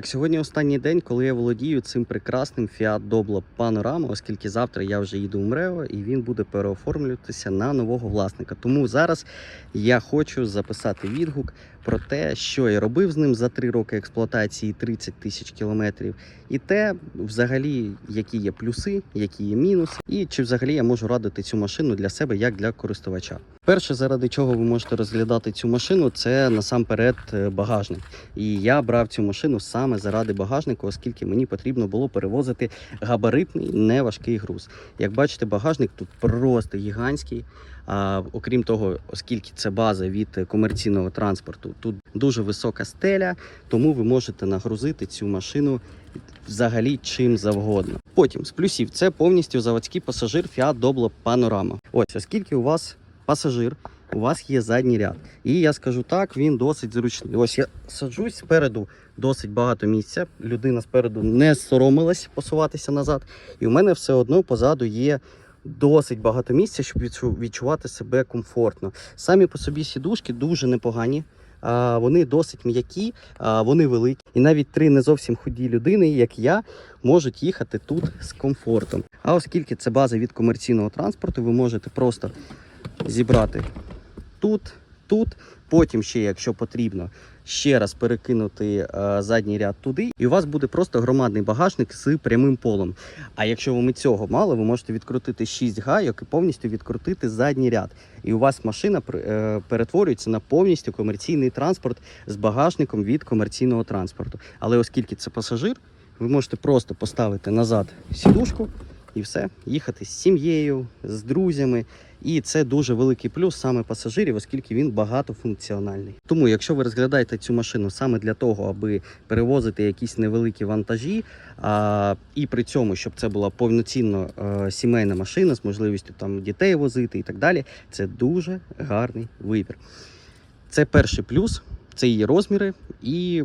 Так, Сьогодні останній день, коли я володію цим прекрасним Fiat Doblo Panorama, оскільки завтра я вже їду в МРЕО і він буде переоформлюватися на нового власника. Тому зараз я хочу записати відгук про те, що я робив з ним за 3 роки експлуатації 30 тисяч кілометрів, і те, взагалі, які є плюси, які є мінуси, і чи взагалі я можу радити цю машину для себе як для користувача. Перше, заради чого ви можете розглядати цю машину, це насамперед е, багажник. І я брав цю машину саме заради багажника, оскільки мені потрібно було перевозити габаритний неважкий груз. Як бачите, багажник тут просто гігантський. А, окрім того, оскільки це база від комерційного транспорту, тут дуже висока стеля, тому ви можете нагрузити цю машину взагалі чим завгодно. Потім з плюсів це повністю заводський пасажир Fiat Doblo Panorama. Ось, оскільки у вас пасажир, у вас є задній ряд. І я скажу так, він досить зручний. Ось я саджусь спереду досить багато місця. Людина спереду не соромилась посуватися назад. І у мене все одно позаду є. Досить багато місця, щоб відчувати себе комфортно. Самі по собі сідушки дуже непогані. Вони досить м'які, вони великі. І навіть три не зовсім худі людини, як я, можуть їхати тут з комфортом. А оскільки це база від комерційного транспорту, ви можете просто зібрати тут, тут, потім ще, якщо потрібно, ще раз перекинути е, задній ряд туди, і у вас буде просто громадний багажник з прямим полом. А якщо вам і цього мало, ви можете відкрутити 6 гайок і повністю відкрутити задній ряд. І у вас машина е, перетворюється на повністю комерційний транспорт з багажником від комерційного транспорту. Але оскільки це пасажир, ви можете просто поставити назад сідушку і все, їхати з сім'єю, з друзями. І це дуже великий плюс саме пасажирів, оскільки він багатофункціональний. Тому, якщо ви розглядаєте цю машину саме для того, аби перевозити якісь невеликі вантажі, а, і при цьому, щоб це була повноцінно е, сімейна машина з можливістю там дітей возити і так далі, це дуже гарний вибір. Це перший плюс, це її розміри і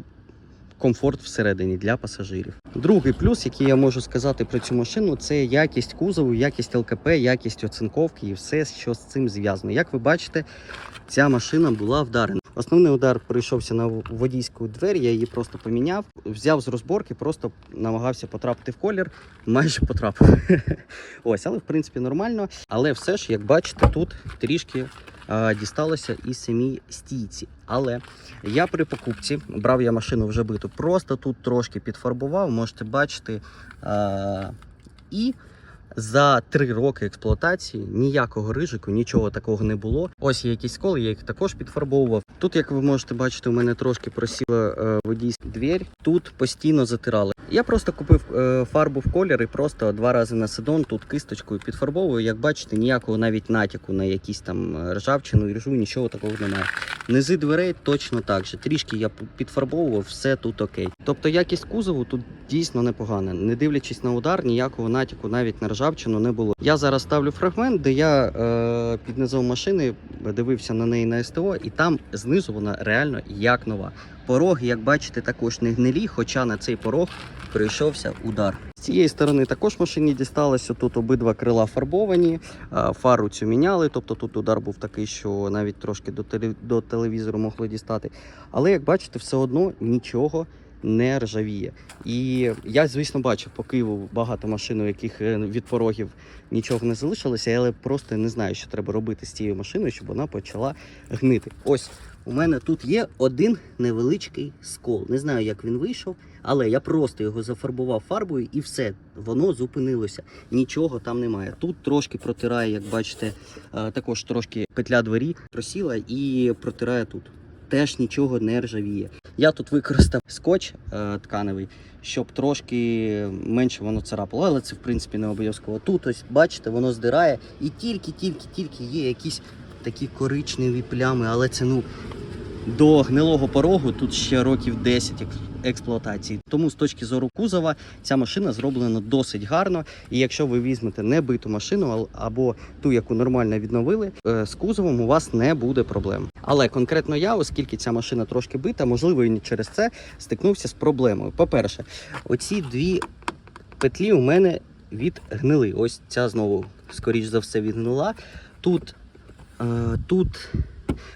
комфорт всередині для пасажирів. Другий плюс, який я можу сказати про цю машину, це якість кузову, якість ЛКП, якість оцинковки і все, що з цим зв'язано. Як ви бачите, ця машина була вдарена. Основний удар прийшовся на водійську двері, я її просто поміняв, взяв з розборки, просто намагався потрапити в колір, майже потрапив. Ось, але в принципі нормально. Але все ж, як бачите, тут трішки дісталося і самій стійці. Але я при покупці брав я машину вже биту, просто тут трошки підфарбував, можете бачити. І за три роки експлуатації ніякого рижику, нічого такого не було. Ось є якісь сколи, я їх також підфарбовував. Тут, як ви можете бачити, у мене трошки просіла е, водійська двір. Тут постійно затирали. Я просто купив е, фарбу в колір і просто два рази на седон тут кисточкою підфарбовую. Як бачите, ніякого навіть натяку на якісь там е, ржавчину, ріжу, нічого такого немає. Низи дверей точно так же. Трішки я підфарбовував, все тут окей. Тобто якість кузову тут дійсно непогана. Не дивлячись на удар, ніякого натяку навіть на ржавчину не було. Я зараз ставлю фрагмент, де я е, під низом машини дивився на неї на СТО, і там знизу вона реально як нова. Пороги, як бачите, також не гнилі, хоча на цей порог прийшовся удар. З цієї сторони також машині дісталося. Тут обидва крила фарбовані, фару цю міняли. Тобто тут удар був такий, що навіть трошки до, телевізору могло дістати. Але як бачите, все одно нічого не ржавіє. І я, звісно, бачив по Києву багато машин, у яких е, від порогів нічого не залишилося, але просто не знаю, що треба робити з цією машиною, щоб вона почала гнити. Ось у мене тут є один невеличкий скол. Не знаю, як він вийшов, але я просто його зафарбував фарбою і все, воно зупинилося. Нічого там немає. Тут трошки протирає, як бачите, е, також трошки петля двері просіла і протирає тут. Теж нічого не ржавіє. Я тут використав скотч е, тканевий, щоб трошки менше воно царапало, але це в принципі не обов'язково. Тут ось бачите, воно здирає, і тільки-тільки-тільки є якісь такі коричневі плями, але це ну до гнилого порогу тут ще років 10 експлуатації. Тому з точки зору кузова ця машина зроблена досить гарно. І якщо ви візьмете небиту машину або ту, яку нормально відновили, е, з кузовом у вас не буде проблем. Але конкретно я, оскільки ця машина трошки бита, можливо, і через це стикнувся з проблемою. По-перше, оці дві петлі у мене відгнили. Ось ця знову, скоріш за все, відгнила. Тут, е, тут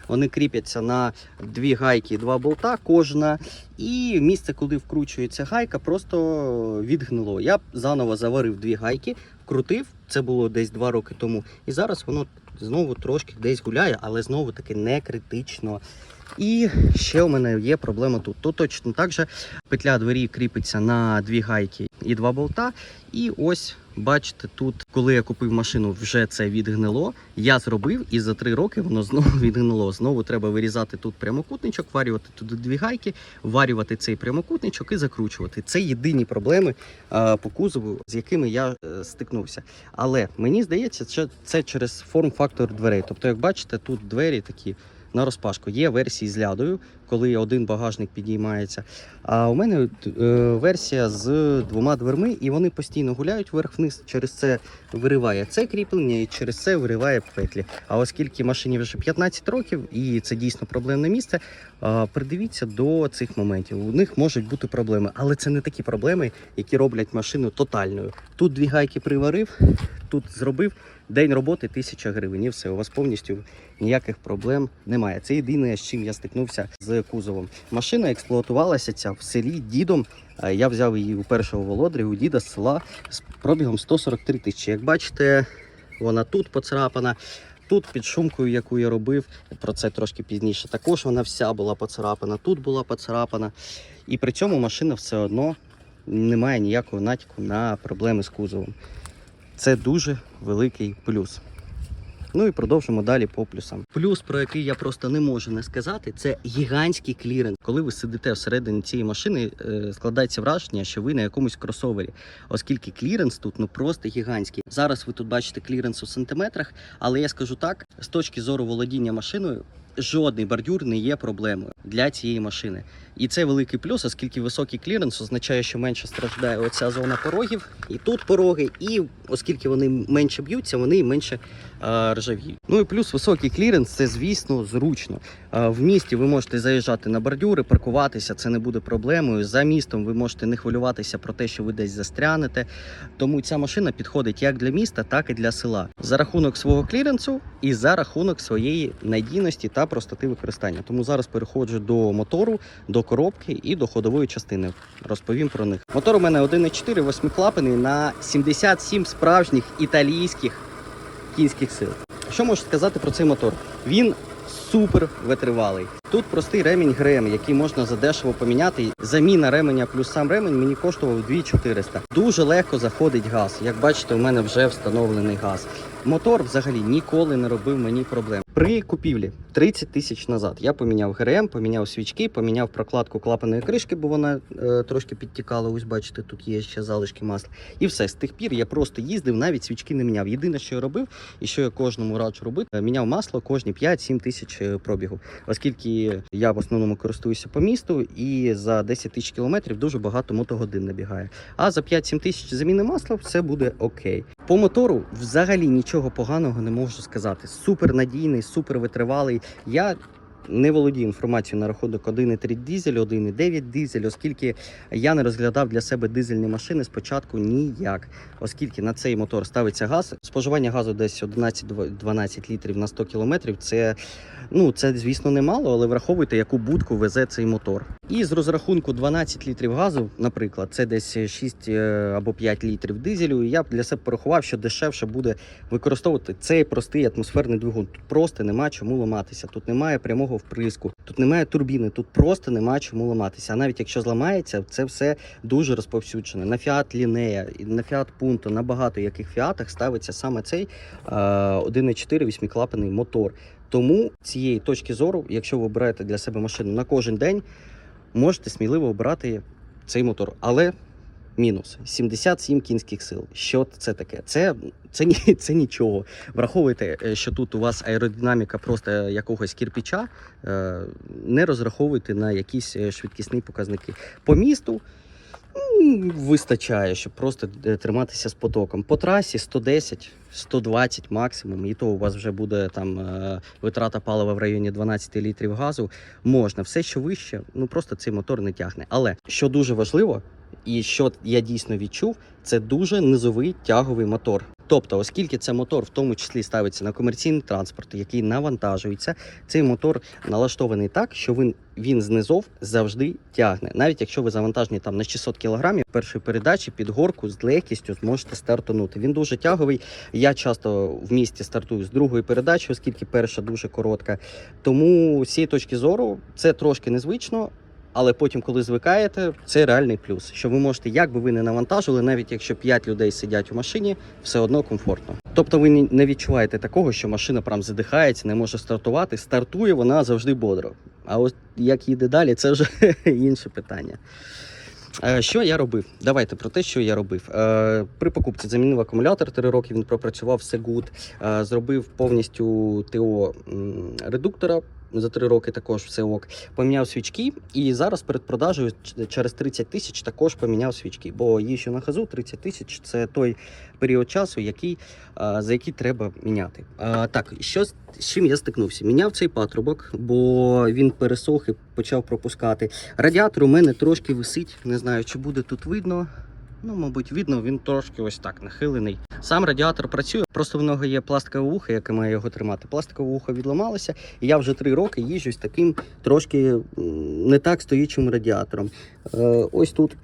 Вони кріпяться на дві гайки і два болта кожна. І місце, куди вкручується гайка, просто відгнило. Я заново заварив дві гайки, вкрутив. Це було десь два роки тому. І зараз воно знову трошки десь гуляє, але знову таки не критично. І ще у мене є проблема тут. Тут точно так же петля двері кріпиться на дві гайки і два болта. І ось бачите, тут, коли я купив машину, вже це відгнило. Я зробив, і за три роки воно знову відгнило. Знову треба вирізати тут прямокутничок, варювати туди дві гайки, варювати цей прямокутничок і закручувати. Це єдині проблеми е, по кузову, з якими я е, стикнувся. Але мені здається, що це через форм-фактор дверей. Тобто, як бачите, тут двері такі на розпашку. Є версії з лядою, коли один багажник підіймається. А у мене е, версія з двома дверми, і вони постійно гуляють вверх-вниз. Через це вириває це кріплення, і через це вириває петлі. А оскільки машині вже 15 років, і це дійсно проблемне місце, а, придивіться до цих моментів. У них можуть бути проблеми, але це не такі проблеми, які роблять машину тотальною. Тут дві гайки приварив, тут зробив. День роботи 1000 гривень, і все, у вас повністю ніяких проблем немає. Це єдине, з чим я стикнувся з кузовом. Машина експлуатувалася ця в селі дідом. Е, Я взяв її у першого володаря, у діда з села з пробігом 143 тисячі. Як бачите, вона тут поцарапана. Тут під шумкою, яку я робив, про це трошки пізніше. Також вона вся була поцарапана, тут була поцарапана. І при цьому машина все одно не має ніякого натяку на проблеми з кузовом. Це дуже великий плюс. Ну і продовжимо далі по плюсам. Плюс, про який я просто не можу не сказати, це гігантський кліренс. Коли ви сидите всередині цієї машини, е, складається враження, що ви на якомусь кросовері, оскільки кліренс тут ну просто гігантський. Зараз ви тут бачите кліренс у сантиметрах, але я скажу так: з точки зору володіння машиною. Жодний бордюр не є проблемою для цієї машини. І це великий плюс, оскільки високий кліренс означає, що менше страждає оця зона порогів, і тут пороги, і оскільки вони менше б'ються, вони менше е, ржавіють. Ну і плюс високий кліренс це, звісно, зручно. Е, в місті ви можете заїжджати на бордюри, паркуватися, це не буде проблемою. За містом ви можете не хвилюватися про те, що ви десь застрянете. Тому ця машина підходить як для міста, так і для села. За рахунок свого кліренсу і за рахунок своєї надійності та простоти використання. Тому зараз переходжу до мотору, до коробки і до ходової частини. Розповім про них. Мотор у мене 1.4 восьмиклапаний на 77 справжніх італійських кінських сил. Що можу сказати про цей мотор? Він супер витривалий. Тут простий ремінь ГРМ, який можна задешево поміняти. Заміна ременя плюс сам ремень мені коштував 2400. Дуже легко заходить газ. Як бачите, у мене вже встановлений газ. Мотор взагалі ніколи не робив мені проблем. При купівлі 30 тисяч назад я поміняв ГРМ, поміняв свічки, поміняв прокладку клапаної кришки, бо вона е, трошки підтікала. Ось бачите, тут є ще залишки масла. І все з тих пір я просто їздив, навіть свічки не міняв. Єдине, що я робив, і що я кожному раджу робити, е, міняв масло кожні 5-7 тисяч е, пробігу. Оскільки я в основному користуюся по місту, і за 10 тисяч кілометрів дуже багато мотогодин набігає. А за 5-7 тисяч заміни масла все буде окей. По мотору взагалі нічого поганого не можу сказати. Супер надійний, супер витривалий. Я не володію інформацією на рахунок 1,3 дизель, 1,9 дизель, оскільки я не розглядав для себе дизельні машини спочатку ніяк, оскільки на цей мотор ставиться газ. Споживання газу десь 11-12 літрів на 100 кілометрів. Це, ну, це, звісно, немало, але враховуйте, яку будку везе цей мотор. І з розрахунку 12 літрів газу, наприклад, це десь 6 е, або 5 літрів дизелю. І я для себе порахував, що дешевше буде використовувати цей простий атмосферний двигун. Тут просто нема чому ламатися. Тут немає прямого вприску, тут немає турбіни, тут просто нема чому ламатися. А навіть якщо зламається, це все дуже розповсюджене. На Fiat Linea, на Fiat Punto, на багато яких фіатах ставиться саме цей е, 1,4 восьмиклапаний мотор. Тому цієї точки зору, якщо ви обираєте для себе машину на кожен день, можете сміливо обирати цей мотор. Але мінус 77 кінських сил. Що це таке? Це, це, ні, це нічого. Враховуйте, е, що тут у вас аеродинаміка просто якогось кірпіча. е, Не розраховуйте на якісь е, швидкісні показники. По місту. Вистачає, щоб просто триматися з потоком. По трасі 110, 120 максимум, і то у вас вже буде там витрата палива в районі 12 літрів газу. Можна все, що вище, ну просто цей мотор не тягне. Але що дуже важливо, і що я дійсно відчув, це дуже низовий тяговий мотор. Тобто, оскільки це мотор в тому числі ставиться на комерційний транспорт, який навантажується, цей мотор налаштований так, що він, він знизов завжди тягне. Навіть якщо ви завантажені там на 600 кг, першої передачі під горку з легкістю зможете стартанути. Він дуже тяговий. Я часто в місті стартую з другої передачі, оскільки перша дуже коротка. Тому з цієї точки зору це трошки незвично. Але потім, коли звикаєте, це реальний плюс. Що ви можете, як би ви не навантажили, навіть якщо 5 людей сидять у машині, все одно комфортно. Тобто ви не відчуваєте такого, що машина прям задихається, не може стартувати. Стартує вона завжди бодро. А от як їде далі, це вже інше питання. Е, Що я робив? Давайте про те, що я робив. Е, При покупці замінив акумулятор 3 роки, він пропрацював все гуд. Е, Зробив повністю ТО редуктора. За три роки також все ок. Поміняв свічки, і зараз перед продажею через 30 тисяч також поміняв свічки. Бо їжджу на хазу 30 тисяч це той період часу, який, за який треба міняти. Так, що з чим я стикнувся? Міняв цей патрубок, бо він пересох і почав пропускати. Радіатор у мене трошки висить. Не знаю, чи буде тут видно. Ну, мабуть, видно, він трошки ось так нахилений. Сам радіатор працює, просто в нього є пластикове вухо, яке має його тримати. Пластикове вухо відламалося, і я вже три роки їжджу з таким трошки не так стоючим радіатором. Е, ось тут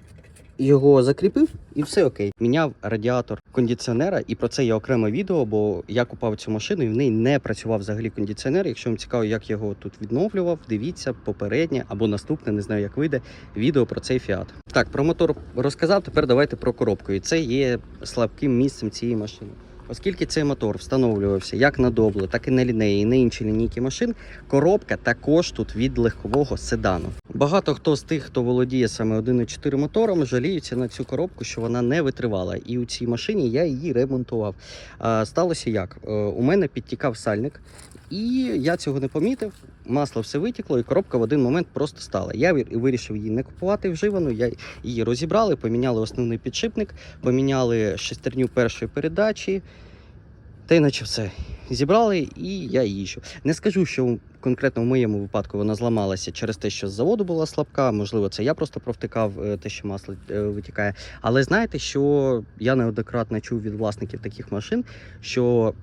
його закріпив і все окей. Міняв радіатор кондиціонера, і про це є окреме відео, бо я купав цю машину і в неї не працював взагалі кондиціонер. Якщо вам цікаво, як його тут відновлював, дивіться попереднє або наступне, не знаю, як вийде відео про цей фіат. Так, про мотор розказав. Тепер давайте про коробку. І це є слабким місцем цієї машини. Оскільки цей мотор встановлювався як на добло, так і на лінеї, і на інші лінійки машин, коробка також тут від легкового седану. Багато хто з тих, хто володіє саме 1.4 мотором, жаліються на цю коробку, що вона не витривала. І у цій машині я її ремонтував. А, сталося як? Е, У мене підтікав сальник, і я цього не помітив. Масло все витікло, і коробка в один момент просто стала. Я вирішив її не купувати вживану. Я її розібрали, поміняли основний підшипник, поміняли шестерню першої передачі. Та й наче все. Зібрали і я їжджу. Не скажу, що конкретно в моєму випадку вона зламалася через те, що з заводу була слабка. Можливо, це я просто провтикав е, те, що масло е, витікає. Але знаєте, що я неоднократно чув від власників таких машин, що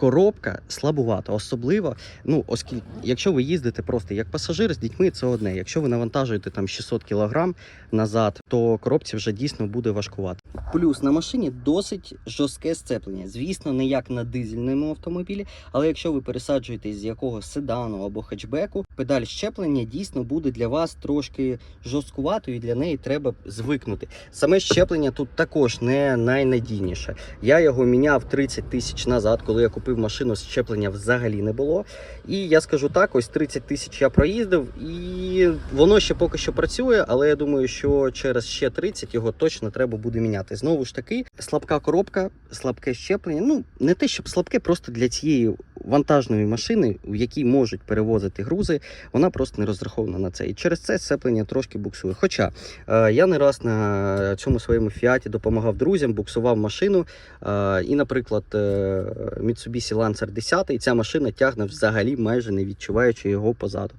коробка слабувата, особливо, ну, оскільки, якщо ви їздите просто як пасажир з дітьми, це одне. Якщо ви навантажуєте там 600 кг назад, то коробці вже дійсно буде важкувати. Плюс на машині досить жорстке сцеплення. Звісно, не як на дизельному автомобілі, але якщо ви пересаджуєтесь з якогось седану або хетчбеку, педаль щеплення дійсно буде для вас трошки жорсткуватою, і для неї треба звикнути. Саме щеплення тут також не найнадійніше. Я його міняв 30 тисяч назад, коли я купив машину, щеплення взагалі не було. І я скажу так: ось 30 тисяч я проїздив, і воно ще поки що працює, але я думаю, що через ще 30 його точно треба буде міняти. Знову ж таки, слабка коробка, слабке щеплення. Ну не те, щоб слабке, просто для цієї вантажної машини, в якій можуть перевозити грузи, вона просто не розрахована на це. І через це сцеплення трошки буксує. Хоча е, я не раз на цьому своєму фіаті допомагав друзям, буксував машину. Е, і, наприклад, е, Mitsubishi Lancer 10, ця машина тягне взагалі майже не відчуваючи його позаду.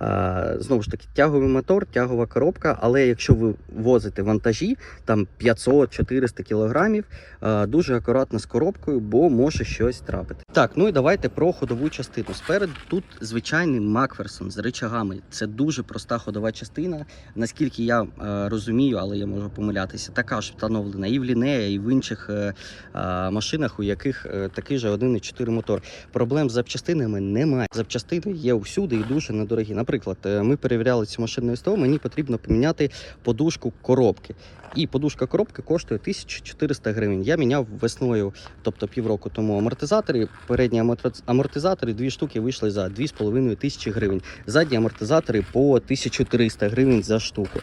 Е, Знову ж таки, тяговий мотор, тягова коробка, але якщо ви возите вантажі, там 500-400 кілограмів, е, дуже акуратно з коробкою, бо може щось трапити. Так, ну і давайте про ходову частину. Спереду тут звичайний Макферсон з рычагами. Це дуже проста ходова частина. Наскільки я е, розумію, але я можу помилятися, така ж встановлена і в Лінея, і в інших машинах, у яких такий же 1.4 мотор. Проблем з запчастинами немає. Запчастини є всюди і дуже недорогі. Наприклад, е, ми перевіряли цю машину СТО, мені потрібно поміняти подушку коробки. І подушка коробки коштує 1400 гривень. Я міняв весною, тобто півроку тому амортизатори. Передні амортизатори, дві штуки вийшли за 2,5 тисячі гривень. Задні амортизатори по 1300 гривень за штуку.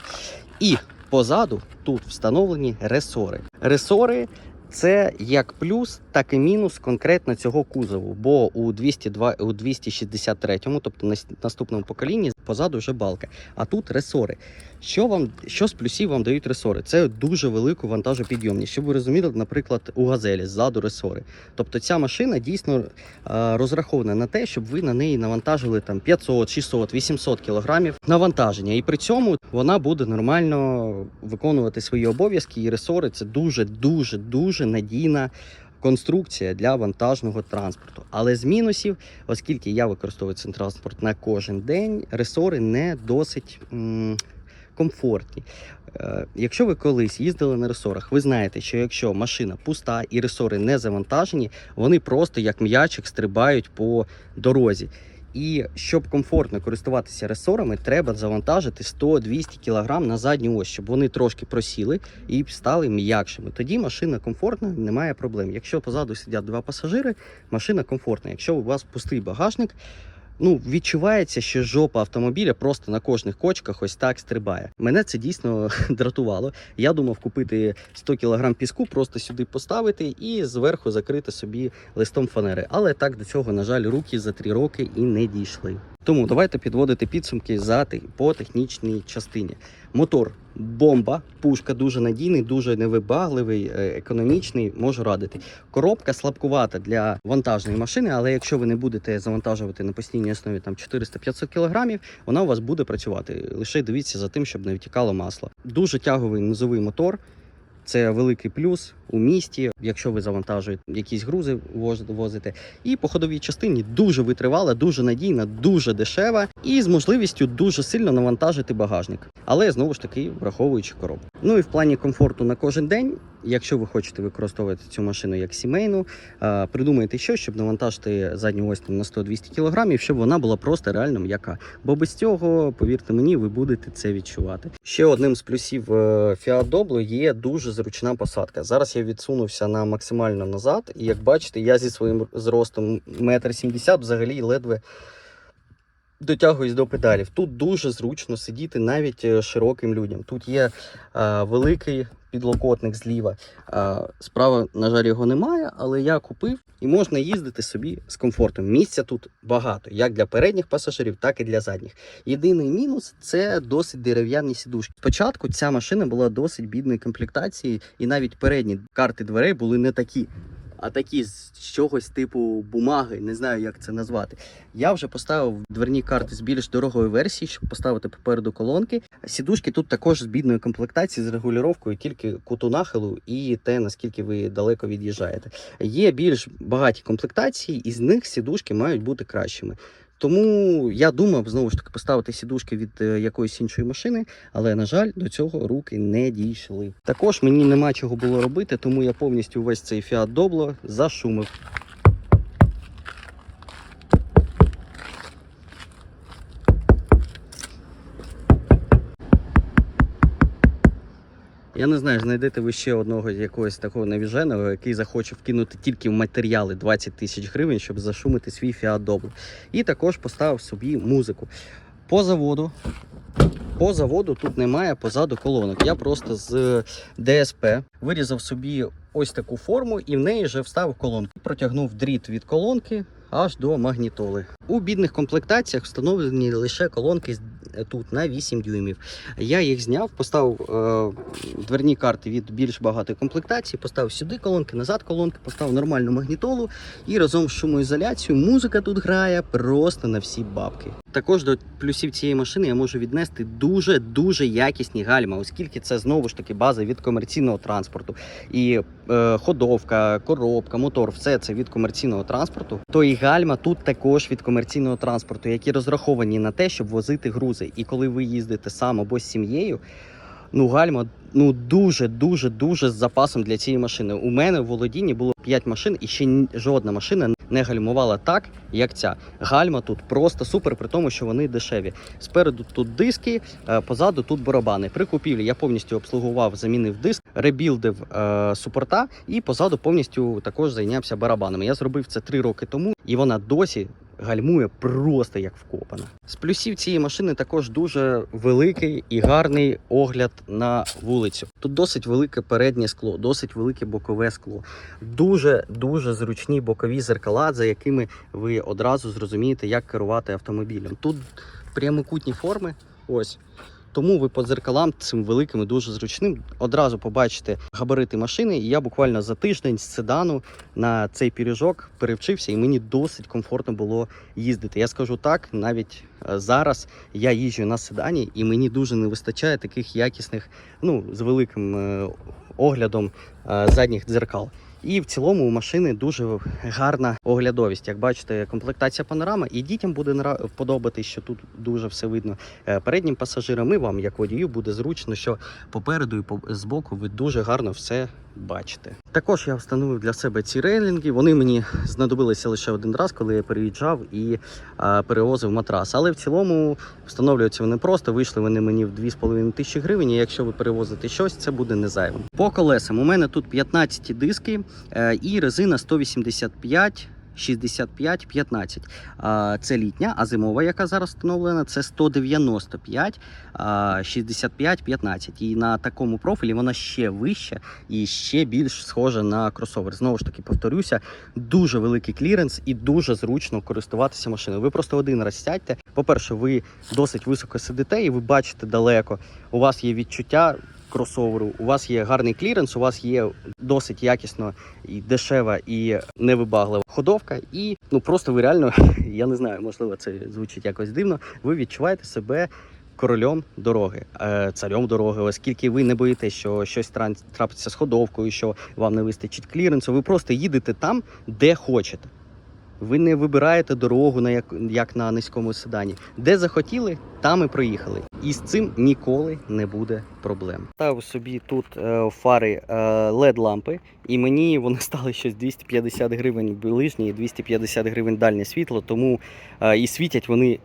І позаду тут встановлені ресори. Ресори це як плюс, так і мінус конкретно цього кузову. Бо у 202, у 263-му, тобто на наступному поколінні, позаду вже балка. А тут ресори. Що вам що з плюсів вам дають ресори? Це дуже велику вантажопідйомність. Щоб ви розуміли, наприклад, у газелі ззаду ресори. Тобто ця машина дійсно е, розрахована на те, щоб ви на неї навантажили там 500, 600, 800 кілограмів навантаження. І при цьому вона буде нормально виконувати свої обов'язки. І ресори це дуже, дуже, дуже надійна конструкція для вантажного транспорту. Але з мінусів, оскільки я використовую цей транспорт на кожен день, ресори не досить м, комфортні. Е, Якщо ви колись їздили на ресорах, ви знаєте, що якщо машина пуста і ресори не завантажені, вони просто як м'ячик стрибають по дорозі. І щоб комфортно користуватися ресорами, треба завантажити 100-200 кг на задню ось, щоб вони трошки просіли і стали м'якшими. Тоді машина комфортна, немає проблем. Якщо позаду сидять два пасажири, машина комфортна. Якщо у вас пустий багажник, ну відчувається, що жопа автомобіля просто на кожних кочках ось так стрибає. Мене це дійсно дратувало. Я думав купити 100 кг піску, просто сюди поставити і зверху закрити собі листом фанери. Але так до цього, на жаль, руки за 3 роки і не дійшли. Тому давайте підводити підсумки за по технічній частині. Мотор бомба, пушка дуже надійний, дуже невибагливий, е, економічний, можу радити. Коробка слабкувата для вантажної машини, але якщо ви не будете завантажувати на постійній основі там 400-500 кг, вона у вас буде працювати. Лише дивіться за тим, щоб не втікало масло. Дуже тяговий низовий мотор. Це великий плюс у місті, якщо ви завантажуєте якісь грузи, возите. І по ходовій частині дуже витривала, дуже надійна, дуже дешева і з можливістю дуже сильно навантажити багажник. Але знову ж таки враховуючи коробку. Ну і в плані комфорту на кожен день, якщо ви хочете використовувати цю машину як сімейну, придумайте що, щоб навантажити задню ось на 100-200 кг, щоб вона була просто реально м'яка. Бо без цього, повірте мені, ви будете це відчувати. Ще одним з плюсів е, Fiat Doblo є дуже зручна посадка. Зараз я відсунувся на максимально назад, і як бачите, я зі своїм зростом 1,70 м взагалі ледве дотягуюсь до педалів. Тут дуже зручно сидіти навіть е, широким людям. Тут є е, великий підлокотник зліва. Е, справа, на жаль, його немає, але я купив і можна їздити собі з комфортом. Місця тут багато, як для передніх пасажирів, так і для задніх. Єдиний мінус це досить дерев'яні сідушки. Спочатку ця машина була досить бідної комплектації, і навіть передні карти дверей були не такі. А такі з чогось типу бумаги, не знаю, як це назвати. Я вже поставив дверні карти з більш дорогої версії, щоб поставити попереду колонки. Сідушки тут також з бідної комплектації з регулюровкою, тільки куту нахилу і те, наскільки ви далеко від'їжджаєте. Є більш багаті комплектації, і з них сідушки мають бути кращими. Тому я думав знову ж таки поставити сідушки від е, якоїсь іншої машини, але на жаль, до цього руки не дійшли. Також мені нема чого було робити, тому я повністю весь цей Fiat Doblo зашумив. Я не знаю, знайдете ви ще одного якогось такого навіженого, який захоче вкинути тільки в матеріали 20 тисяч гривень, щоб зашумити свій Fiat Doblo. І також поставив собі музику. По заводу. По заводу тут немає позаду колонок. Я просто з ДСП вирізав собі ось таку форму і в неї вже вставив колонки. Протягнув дріт від колонки аж до магнітоли. У бідних комплектаціях встановлені лише колонки тут на 8 дюймів. Я їх зняв, поставив е, дверні карти від більш багатої комплектації, поставив сюди колонки, назад колонки, поставив нормальну магнітолу і разом з шумоізоляцією музика тут грає просто на всі бабки. Також до плюсів цієї машини я можу віднести дуже дуже якісні гальма, оскільки це знову ж таки база від комерційного транспорту. І е, ходовка, коробка, мотор, все це від комерційного транспорту. То і гальма тут також від комерційного транспорту, які розраховані на те, щоб возити грузи. І коли ви їздите сам або з сім'єю, ну гальма ну дуже дуже дуже з запасом для цієї машини. У мене в володінні було 5 машин, і ще жодна машина не гальмувала так, як ця. Гальма тут просто супер, при тому, що вони дешеві. Спереду тут диски, е, позаду тут барабани. При купівлі я повністю обслугував, замінив диск, ребілдив е, супорта і позаду повністю також зайнявся барабанами. Я зробив це 3 роки тому, і вона досі. Гальмує просто як вкопана. З плюсів цієї машини також дуже великий і гарний огляд на вулицю. Тут досить велике переднє скло, досить велике бокове скло, дуже дуже зручні бокові зеркала, за якими ви одразу зрозумієте, як керувати автомобілем. Тут прямокутні форми. Ось. Тому ви по дзеркалам цим великим і дуже зручним одразу побачите габарити машини. І я буквально за тиждень з седану на цей піріжок перевчився, і мені досить комфортно було їздити. Я скажу так, навіть е, зараз я їжджу на седані, і мені дуже не вистачає таких якісних, ну з великим е, оглядом е, задніх дзеркал. І в цілому у машини дуже гарна оглядовість. Як бачите, комплектація панорама, і дітям буде подобатись, що тут дуже все видно. Е, Переднім пасажирам і вам, як водію, буде зручно, що попереду і збоку ви дуже гарно все бачите. Також я встановив для себе ці рейлінги. Вони мені знадобилися лише один раз, коли я переїжджав і е, перевозив матрас. Але в цілому встановлюються вони просто. Вийшли вони мені в 2,5 тисячі гривень. І якщо ви перевозите щось, це буде не зайвим. По колесам у мене тут 15 диски і резина 185. 65-15. Це літня, а зимова, яка зараз встановлена, це 195, 65-15. І на такому профілі вона ще вища і ще більш схожа на кросовер. Знову ж таки, повторюся, дуже великий кліренс і дуже зручно користуватися машиною. Ви просто один раз сядьте. По-перше, ви досить високо сидите і ви бачите далеко. У вас є відчуття кросоверу, у вас є гарний кліренс, у вас є досить якісно і дешева і невибаглива ходовка. І ну просто ви реально, я не знаю, можливо, це звучить якось дивно. Ви відчуваєте себе. Королем дороги, е, царем дороги, оскільки ви не боїтесь, що щось трапиться з ходовкою, що вам не вистачить кліренсу. Ви просто їдете там, де хочете. Ви не вибираєте дорогу на як, як на низькому седані. Де захотіли, там і проїхали. І з цим ніколи не буде проблем. Ставив собі тут е, фари е, led лампи, і мені вони стали щось 250 гривень ближнє і 250 гривень дальнє світло, тому е, і світять вони.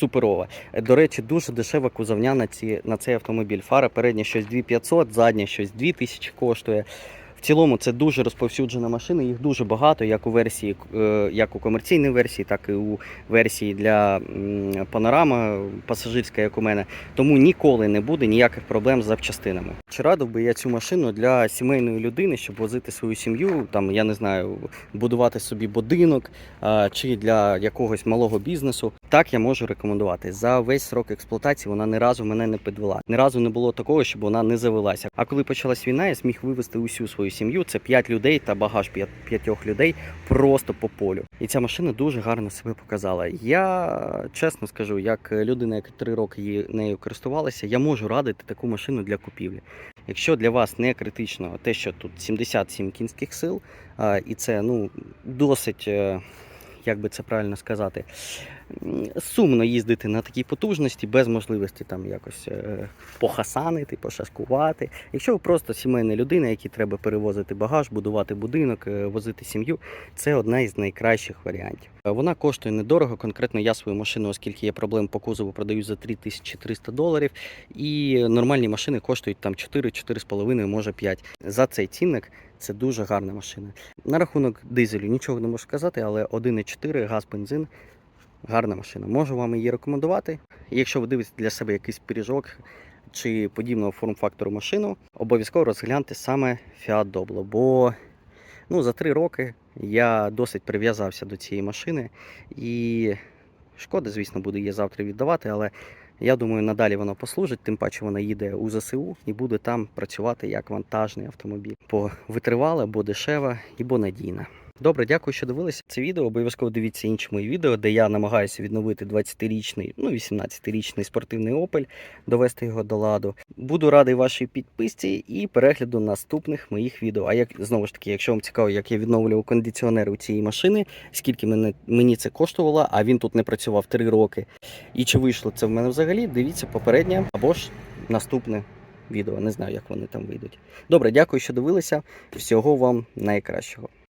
Суперова. До речі, дуже дешева кузовня на, ці, на цей автомобіль. Фара передня щось 2500, задня щось 2000 коштує. В цілому це дуже розповсюджена машина, їх дуже багато, як у версії, е, як у комерційній версії, так і у версії для панорама пасажирська, як у мене. Тому ніколи не буде ніяких проблем з запчастинами. Чи радив би я цю машину для сімейної людини, щоб возити свою сім'ю, там я не знаю, будувати собі будинок чи для якогось малого бізнесу? Так я можу рекомендувати. За весь срок експлуатації вона ні разу мене не підвела. Ні разу не було такого, щоб вона не завелася. А коли почалась війна, я зміг вивезти усю свою сім'ю. Це 5 людей та багаж п'ят- п'ятьох людей просто по полю. І ця машина дуже гарно себе показала. Я чесно скажу, як людина, яка три роки її нею користувалася, я можу радити таку машину для купівлі. Якщо для вас не критично те, що тут 77 кінських сил, і це ну досить. Як би це правильно сказати, сумно їздити на такій потужності без можливості там якось е, похасанити, пошаскувати. Якщо ви просто сімейна людина, якій треба перевозити багаж, будувати будинок, е, возити сім'ю, це одна із найкращих варіантів. Е, Вона коштує недорого. Конкретно я свою машину, оскільки є проблем по кузову, продаю за 3300 доларів. І нормальні машини коштують там 4-4,5, може 5. За цей цінник це дуже гарна машина. На рахунок дизелю нічого не можу сказати, але 1,4 газ бензин. Гарна машина. Можу вам її рекомендувати. Якщо ви дивитесь для себе якийсь пиріжок чи подібного форм-фактору машину, обов'язково розгляньте саме Fiat Doblo, бо ну, за три роки я досить прив'язався до цієї машини. І шкода, звісно, буде її завтра віддавати, але я думаю, надалі вона послужить, тим паче вона їде у ЗСУ і буде там працювати як вантажний автомобіль. Бо витривала, бо дешева і бо надійна. Добре, дякую, що дивилися це відео. Обов'язково дивіться інші мої відео, де я намагаюся відновити 20-річний, ну 18-річний спортивний Opel, довести його до ладу. Буду радий вашій підписці і перегляду наступних моїх відео. А як знову ж таки, якщо вам цікаво, як я відновлював кондиціонери у цієї машини, скільки мене, мені це коштувало, а він тут не працював 3 роки. І чи вийшло це в мене взагалі? Дивіться попереднє або ж наступне відео. Не знаю, як вони там вийдуть. Добре, дякую, що дивилися. Всього вам найкращого.